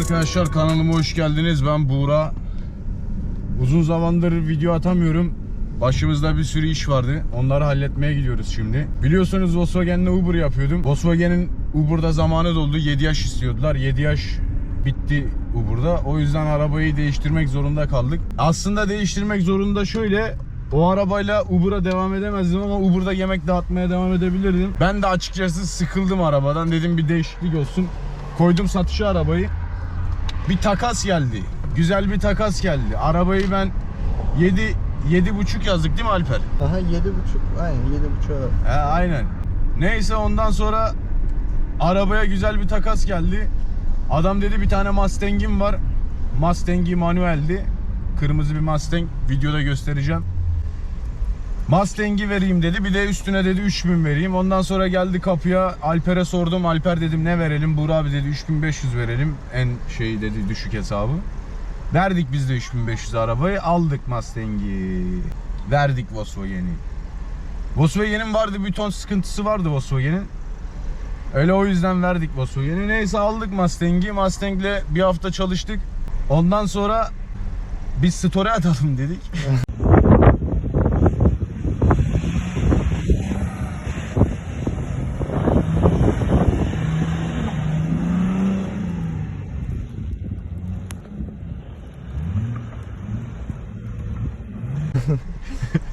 Arkadaşlar kanalıma hoş geldiniz. Ben Buğra. Uzun zamandır video atamıyorum. Başımızda bir sürü iş vardı. Onları halletmeye gidiyoruz şimdi. Biliyorsunuz Volkswagen'le Uber yapıyordum. Volkswagen'in Uber'da zamanı doldu. 7 yaş istiyordular. 7 yaş bitti Uber'da. O yüzden arabayı değiştirmek zorunda kaldık. Aslında değiştirmek zorunda şöyle o arabayla Uber'a devam edemezdim ama Uber'da yemek dağıtmaya devam edebilirdim. Ben de açıkçası sıkıldım arabadan. Dedim bir değişiklik olsun. Koydum satışa arabayı. Bir takas geldi. Güzel bir takas geldi. Arabayı ben 7 yedi buçuk yazdık değil mi Alper? Aha yedi buçuk, aynen yedi buçuk. He, aynen. Neyse ondan sonra arabaya güzel bir takas geldi. Adam dedi bir tane Mustang'im var. Mustang'i manueldi. Kırmızı bir Mustang. Videoda göstereceğim. Mustang'i vereyim dedi. Bir de üstüne dedi 3000 vereyim. Ondan sonra geldi kapıya. Alper'e sordum. Alper dedim ne verelim? Buğra abi dedi 3500 verelim. En şey dedi düşük hesabı. Verdik biz de 3500 arabayı. Aldık Mustang'i. Verdik Volkswagen'i. Volkswagen'in vardı bir ton sıkıntısı vardı Volkswagen'in. Öyle o yüzden verdik Volkswagen'i. Neyse aldık Mustang'i. Mustang'le bir hafta çalıştık. Ondan sonra biz story atalım dedik.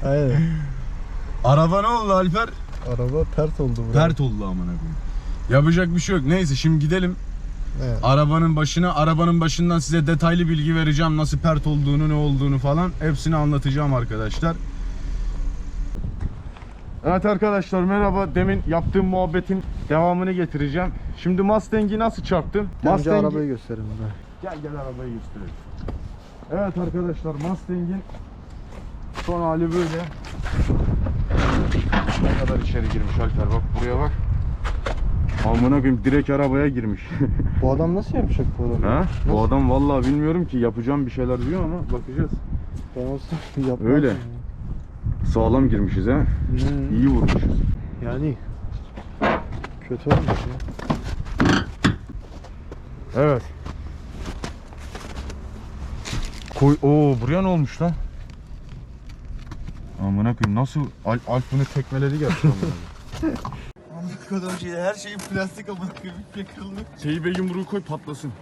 Aynen. Araba ne oldu Alper? Araba pert oldu burada. Pert oldu amına koyayım. Yapacak bir şey yok. Neyse şimdi gidelim. Evet. Arabanın başına, arabanın başından size detaylı bilgi vereceğim. Nasıl pert olduğunu, ne olduğunu falan. Hepsini anlatacağım arkadaşlar. Evet arkadaşlar merhaba. Demin yaptığım muhabbetin devamını getireceğim. Şimdi Mustang'i nasıl çarptım? Önce Mustang'i- arabayı gösterelim. Gel gel arabayı gösterelim. Evet arkadaşlar Mustang'in son hali böyle. Ne kadar içeri girmiş Alper bak buraya bak. Amına koyayım direkt arabaya girmiş. Bu adam nasıl yapacak bu arabayı? ha? Bu Nasıl? adam vallahi bilmiyorum ki yapacağım bir şeyler diyor ama bakacağız. Ben olsam yapmazdım Öyle. ya. Sağlam girmişiz ha. Hı. İyi vurmuşuz. Yani kötü olmuş ya. Evet. Koy Oo buraya ne olmuş lan? Amına koyayım nasıl Al Alp bunu tekmeledi gerçekten. Kadın şey her şeyi plastik ama kırık bir kırıldı. Şeyi be yumruğu koy patlasın.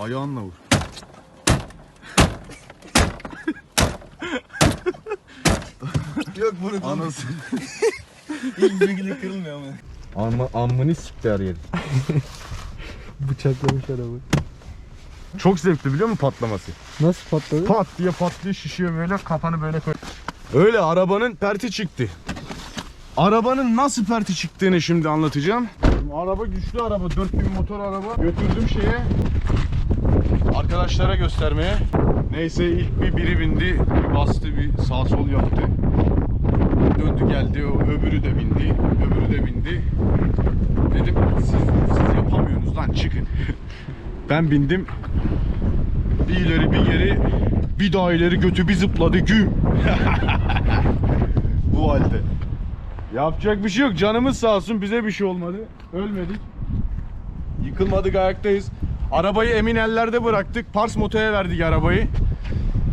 Ayağınla vur. Yok bunu Anası. İlk bilgili kırılmıyor ama. Amma, ammını sikti her yeri. Bıçaklamış arabayı. Çok zevkli biliyor musun patlaması? Nasıl patladı? Pat diye patlıyor şişiyor böyle kafanı böyle koy. Öyle arabanın perti çıktı. Arabanın nasıl perti çıktığını şimdi anlatacağım. Araba güçlü araba 4000 motor araba. Götürdüm şeye. Arkadaşlara göstermeye. Neyse ilk bir biri bindi. Bir bastı bir sağ sol yaptı. Döndü geldi o öbürü de bindi. Öbürü de bindi. Dedim siz, siz yapamıyorsunuz lan çıkın. ben bindim. Bir ileri bir geri bir daha ileri götü bir zıpladı güm. Bu halde. Yapacak bir şey yok. Canımız sağ olsun. Bize bir şey olmadı. Ölmedik. Yıkılmadık ayaktayız. Arabayı emin ellerde bıraktık. Pars Moto'ya verdik arabayı.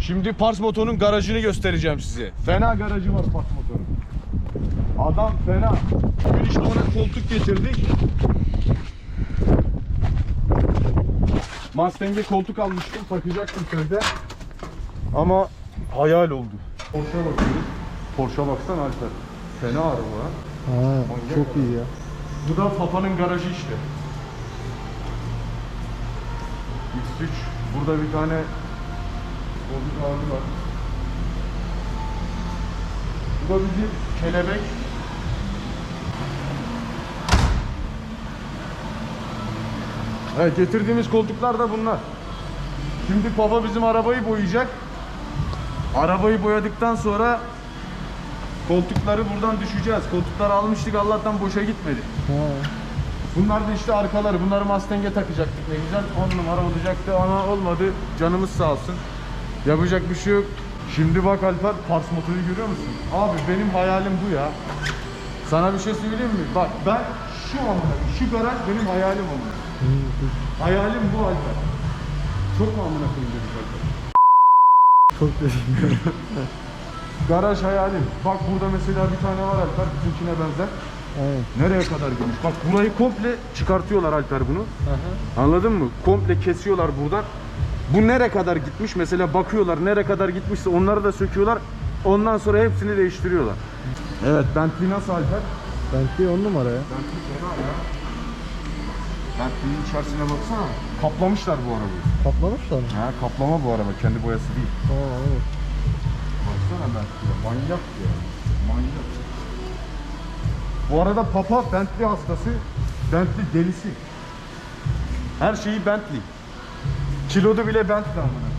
Şimdi Pars Moto'nun garajını göstereceğim size. Fena garajı var Pars Moto'nun. Adam fena. Bugün işte ona koltuk getirdik. Mustang'e koltuk almıştım. Takacaktım köyde. Ama hayal oldu. Porsche'a bakıyoruz. Porsche'a baksana Alper. Fena araba ha. Çok iyi ya. Bu da Papa'nın garajı işte. X3. Burada bir tane koltuk ağırlı var. Bu da bizim kelebek. Evet getirdiğimiz koltuklar da bunlar. Şimdi Papa bizim arabayı boyayacak. Arabayı boyadıktan sonra koltukları buradan düşeceğiz. Koltukları almıştık Allah'tan boşa gitmedi. Ha. Bunlar da işte arkaları. Bunları Mustang'e takacaktık ne güzel. 10 numara olacaktı ama olmadı. Canımız sağ olsun. Yapacak bir şey yok. Şimdi bak Alper Pars motoru görüyor musun? Abi benim hayalim bu ya. Sana bir şey söyleyeyim mi? Bak ben şu amına şu garaj benim hayalim amına. Hayalim bu Alper. Çok mu amına koyayım dedik Alper? Çok teşekkür. Garaj hayalim. Bak burada mesela bir tane var Alper bizimkine benzer. Aynen. Nereye kadar geniş? Bak burayı komple çıkartıyorlar Alper bunu. Anladın mı? Komple kesiyorlar buradan. Bu nere kadar gitmiş? Mesela bakıyorlar nere kadar gitmişse onları da söküyorlar. Ondan sonra hepsini değiştiriyorlar. Evet Bentley nasıl Alper? Bentley 10 numara ya. Bentley fena ya. Bentley'in içerisine baksana. Kaplamışlar bu arabayı. Kaplamışlar mı? Ha kaplama bu araba. Kendi boyası değil. Tamam anladım. Baksana Bentley'e. Manyak ya. Manyak. Bu arada Papa Bentley hastası. Bentley delisi. Her şeyi Bentley. Kilodu bile Bentley amına.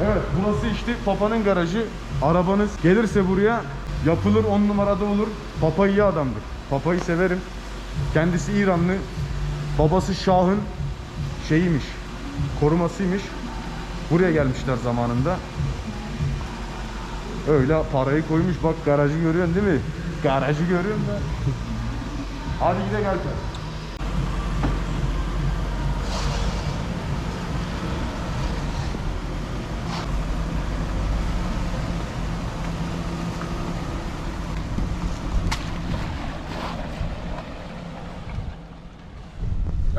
evet burası işte Papa'nın garajı. Arabanız gelirse buraya yapılır 10 numarada olur. Papa iyi adamdır. Papa'yı severim. Kendisi İranlı. Babası Şah'ın şeyiymiş. Korumasıymış. Buraya gelmişler zamanında. Öyle parayı koymuş bak garajı görüyorsun değil mi? Garajı görüyorsun da. Hadi gidelim gel.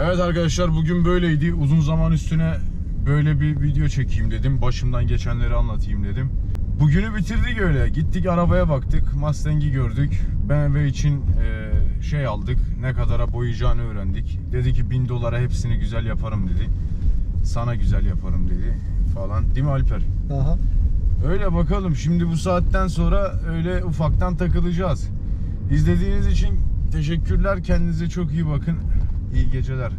Evet arkadaşlar bugün böyleydi. Uzun zaman üstüne böyle bir video çekeyim dedim. Başımdan geçenleri anlatayım dedim. Bugünü bitirdik öyle. Gittik arabaya baktık. Mustang'i gördük. BMW için e, şey aldık. Ne kadara boyayacağını öğrendik. Dedi ki 1000 dolara hepsini güzel yaparım dedi. Sana güzel yaparım dedi falan. Değil mi Alper? Aha. Öyle bakalım. Şimdi bu saatten sonra öyle ufaktan takılacağız. İzlediğiniz için teşekkürler. Kendinize çok iyi bakın. İyi geceler.